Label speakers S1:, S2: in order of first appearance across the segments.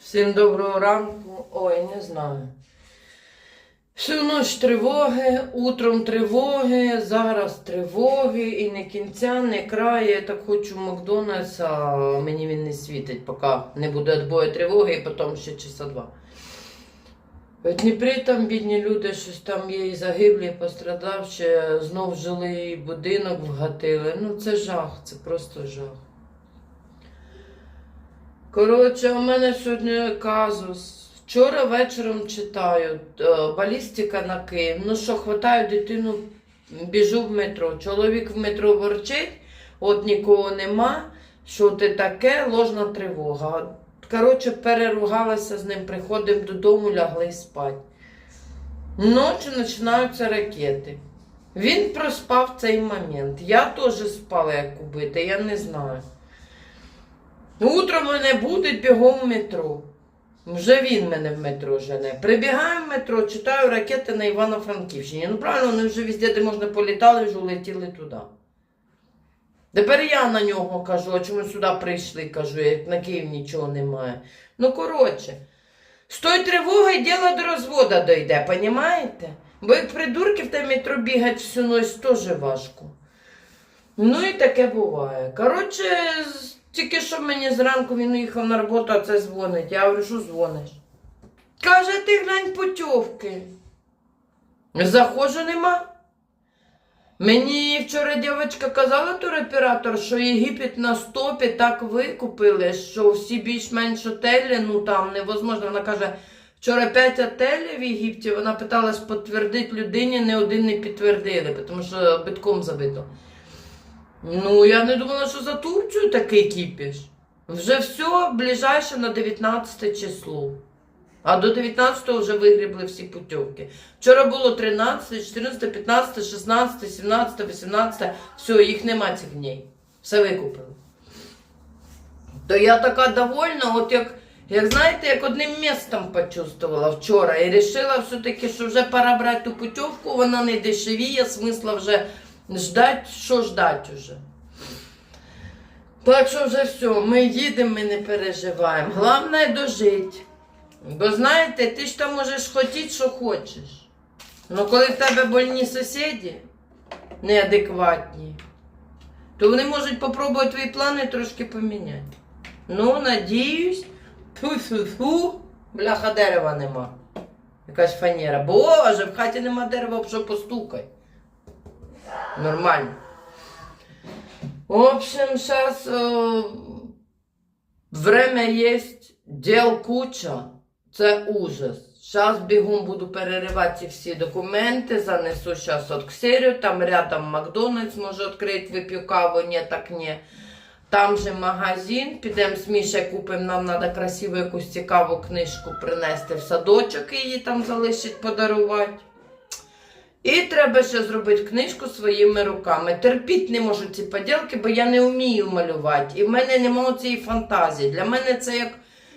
S1: Всім доброго ранку. Ой, не знаю. Всю ніч тривоги, утром тривоги, зараз тривоги і не кінця, не краю. Я так хочу Макдональдс, а мені він не світить, поки не буде відбою тривоги і потім ще часа два. В Дніпрі там бідні люди, щось там є і загиблі, і пострадавші, знов жилий будинок вгатили. Ну це жах, це просто жах. Коротше, у мене сьогодні казус. Вчора вечором читаю е, балістика на Київ. Ну що, хватаю дитину, біжу в метро. Чоловік в метро ворчить, от нікого нема. Що ти таке? Ложна тривога. Коротше, переругалася з ним, приходимо додому, лягли спати. Ночі починаються ракети. Він проспав цей момент. Я теж спала, як убита, я не знаю. Утром мене буде бігом в метро. Вже він мене в метро жене. Прибігаю в метро, читаю ракети на Івано-Франківщині. Ну правильно, вони вже везде, де можна політали, вже улетіли туди. Тепер я на нього кажу, а чому сюди прийшли, кажу, як на Київ нічого немає. Ну, коротше, з тої тривоги діло до розводу дойде, понімаєте? Бо як придурки в те метро бігати всю ніч теж важко. Ну і таке буває. Коротше, тільки що мені зранку він їхав на роботу, а це дзвонить. Я говорю, що дзвониш? Каже, ти глянь путівки. Заходжу нема. Мені вчора дівчинка казала туроператор, що Єгипет на стопі так викупили, що всі більш-менш отелі, ну там невозможно. Вона каже, вчора 5 отелів в Єгипті, вона питалась підтвердити людині, не один не підтвердили, тому що битком забито. Ну, я не думала, що за Турцію такий кіпіш. Вже все ближайше на 19 число. А до 19-го вже вигрібли всі путівки. Вчора було 13, 14, 15, 16, 17, 18. Все, їх нема цих днів. Все викупили. То я така довольна, от як, як знаєте, як одним містом почувствувала вчора. І вирішила все-таки, що вже пора брати ту путівку, вона не дешевіє, смисла вже ждать, що ждать уже. Так що вже все, ми їдемо, ми не переживаємо. Головне дожити. Бо знаєте, ти ж там можеш хотіти, що хочеш. Ну коли в тебе больні сусіди неадекватні, то вони можуть попробувати твої плани трошки поміняти. Ну, надіюсь, фу-фу-фу, бляха дерева нема. Якась фанера. Боже, в хаті нема дерева, що постукай. Нормально. В общем, сейчас э, время есть, дел куча. Це ужас. Зараз бігом буду переривати ці всі документи, занесу зараз от Ксерію, там рядом Макдональдс може відкрити, вип'ю каву, ні, так ні. Там же магазин, підемо з Мішею купимо, нам треба красиву якусь цікаву книжку принести в садочок і її там залишить подарувати. І треба ще зробити книжку своїми руками. Терпіть не можу ці поділки, бо я не вмію малювати. І в мене немає цієї фантазії. Для мене це як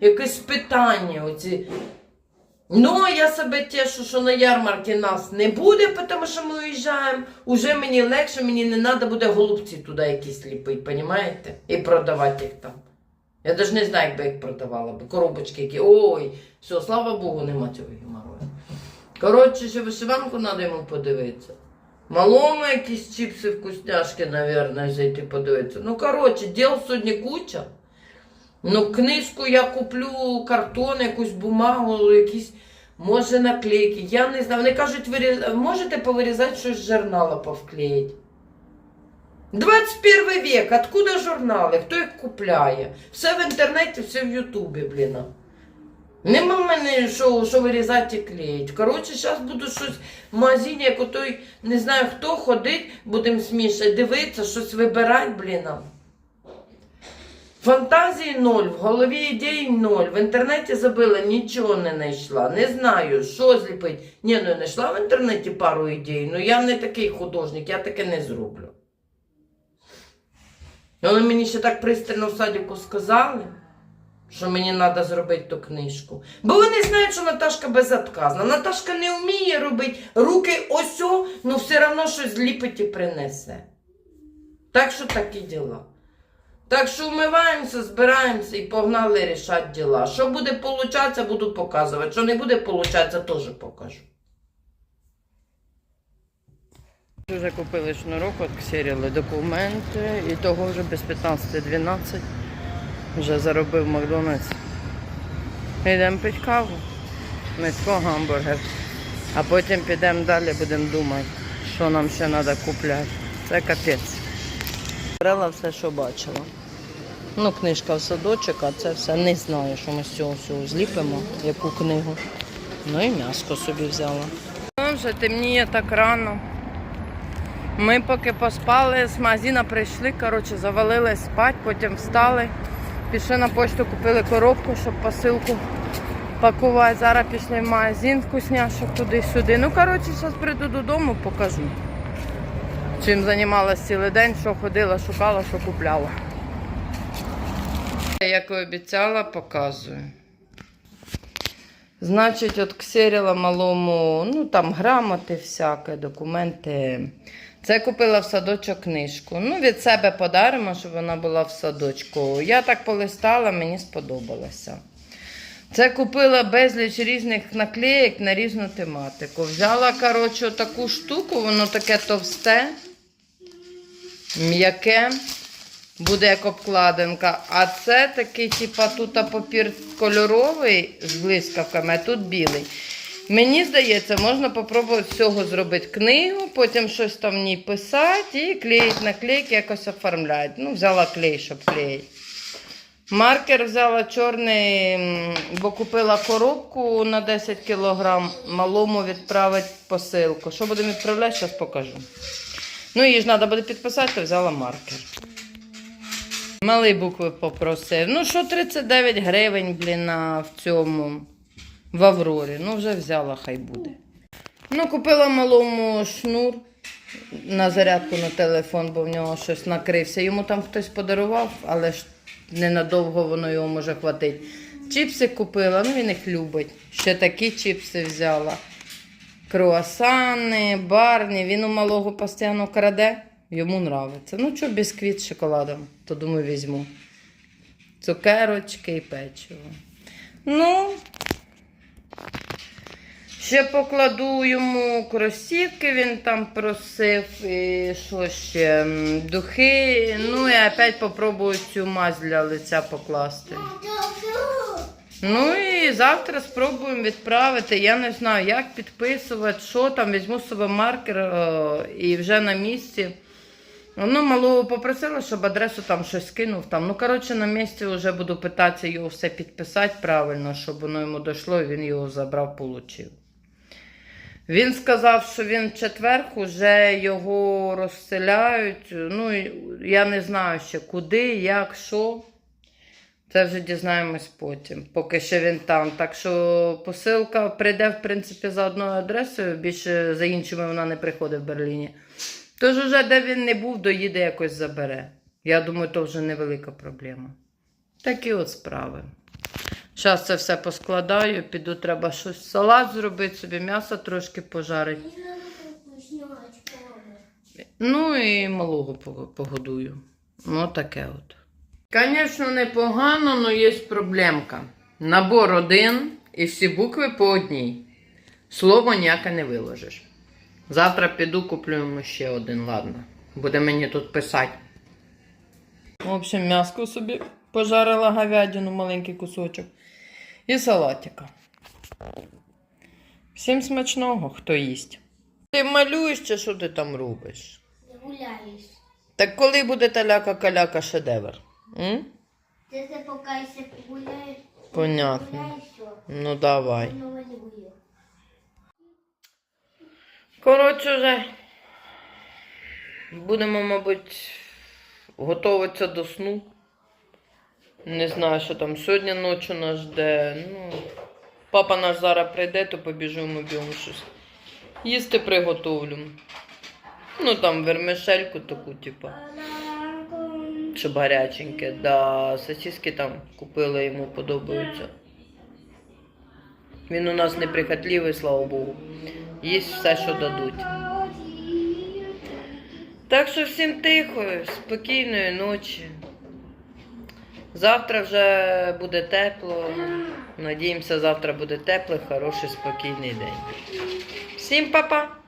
S1: якесь питання. Оці. Ну, я себе тішу, що на ярмарці нас не буде, тому що ми уїжджаємо. Уже мені легше, мені не треба буде голубці туди якісь ліпити, понімаєте? І продавати їх там. Я навіть не знаю, як би їх продавала, коробочки які. Ой, все, слава Богу, нема цього. Коротше, ще вишиванку треба йому подивитися. Малому якісь чіпси вкусняшки, мабуть, зайти подивитися. Ну, коротше, діл сьогодні куча. Ну, книжку я куплю, картон, якусь бумагу, якісь, може, наклейки. Я не знаю. Вони кажуть, виріз... можете повирізати щось з журнала повклеїти. 21 век, откуда журнали? Хто їх купляє? Все в інтернеті, все в Ютубі, блін. Нема в мене що, що вирізати і клеїти. Коротше, зараз буду щось в магазині, як отой, не знаю хто ходить, будемо смішати, дивитися, щось вибирати, блін. Фантазії ноль, в голові ідей ноль. В інтернеті забила, нічого не знайшла. Не знаю, що зліпить. Ні, ну я знайшла в інтернеті пару ідей, ну я не такий художник, я таке не зроблю. Вони мені ще так пристально в садіку сказали, що мені треба зробити ту книжку. Бо вони знають, що Наташка безотказна. Наташка не вміє робити руки осьо, ну все одно щось зліпить і принесе. Так що такі діла. Так що вмиваємося, збираємося і погнали рішати діла. Що буде получатися, буду показувати. Що не буде получатися, теж покажу. Вже купили шнурок, от ксеріли документи, і того вже без 15-12 вже заробив Макдональдс. Йдемо пити каву, мисько гамбургер, а потім підемо далі, будемо думати, що нам ще треба купляти. Це капець. Брала все, що бачила. Ну, книжка в садочок, а це все не знаю, що ми з цього всього зліпимо, яку книгу. Ну і м'яско собі взяла. Ну, вже темніє так рано. Ми поки поспали, з магазина прийшли, коротше, завалили спати, потім встали. Пішли на почту, купили коробку, щоб посилку пакувати. Зараз пішли в магазин вкусняшок туди-сюди. Ну, коротше, зараз прийду додому, покажу. Чим займалася цілий день, що ходила, шукала, що купляла. Як і обіцяла, показую. Значить, от ксеріла малому, ну там грамоти всяке, документи. Це купила в садочок книжку. Ну, від себе подаримо, щоб вона була в садочку. Я так полистала, мені сподобалося. Це купила безліч різних наклеїк на різну тематику. Взяла, коротше, таку штуку, воно таке товсте, м'яке, буде як обкладинка. А це такий, типа, тут папір кольоровий з блискавками, а тут білий. Мені здається, можна попробувати з цього зробити книгу, потім щось там в ній писати і клеїть наклейки, якось оформляти. Ну, взяла клей, щоб клеїти. Маркер взяла чорний, бо купила коробку на 10 кг, малому відправити посилку. Що будемо відправляти, зараз покажу. Ну, її ж треба буде підписати, то взяла маркер. Малий букви попросив. Ну, що 39 гривень, блін, в цьому в Аврорі. Ну, вже взяла, хай буде. Ну, купила малому шнур на зарядку на телефон, бо в нього щось накрився. Йому там хтось подарував, але ж ненадовго воно його може хватить. Чіпси купила, ну він їх любить. Ще такі чіпси взяла. Круасани, барні. Він у малого постійно краде, йому нравиться. Ну, що бісквіт з шоколадом, то думаю, візьму. Цукерочки і печиво. Ну, ще покладу йому кросівки, він там просив, і що ще, духи. Ну і опять попробую цю мазь для лиця покласти. Ну і завтра спробуємо відправити. Я не знаю, як підписувати, що там. Візьму з собою маркер е, і вже на місці. Ну, малого попросила, щоб адресу там щось кинув. Там. Ну, коротше, на місці вже буду питатися його все підписати правильно, щоб воно йому дійшло, і він його забрав, получив. Він сказав, що він в четвер вже його розселяють. Ну, я не знаю ще куди, як, що. Це вже дізнаємось потім, поки ще він там. Так що посилка прийде, в принципі, за одною адресою, більше за іншими вона не приходить в Берліні. Тож уже де він не був, доїде якось забере. Я думаю, то вже невелика проблема. Такі от справи. Зараз це все поскладаю, піду, треба щось салат зробити, собі м'ясо трошки пожарити. Ну і малого погодую. Ну, таке от. Звісно, непогано, але є проблемка. Набор один і всі букви по одній. Слово ніяке не виложиш. Завтра піду куплю йому ще один, ладно. Буде мені тут писати. В общем, м'яско собі пожарила говядину, маленький кусочок. І салатика. Всім смачного, хто їсть. Ти малюєш чи що ти там робиш?
S2: Гуляєш.
S1: Так коли буде таляка-каляка шедевр? М?
S2: Ти ще погуляєш.
S1: Понятно.
S2: Гуляєш, що?
S1: Ну давай.
S2: Малює.
S1: Коротше, вже будемо, мабуть, готуватися до сну. Не знаю, що там сьогодні ночі нас жде. Ну, папа наш зараз прийде, то побіжимо б'ємо щось. Їсти приготовлю. Ну там вермишельку таку, типа, щоб гаряченьке. Да, сосиски там купили, йому подобаються. Він у нас неприхотливий, слава Богу. Їсть все, що дадуть. Так що всім тихо, спокійної ночі. Завтра вже буде тепло. Надіємося, завтра буде теплий, хороший, спокійний день. Всім па-па!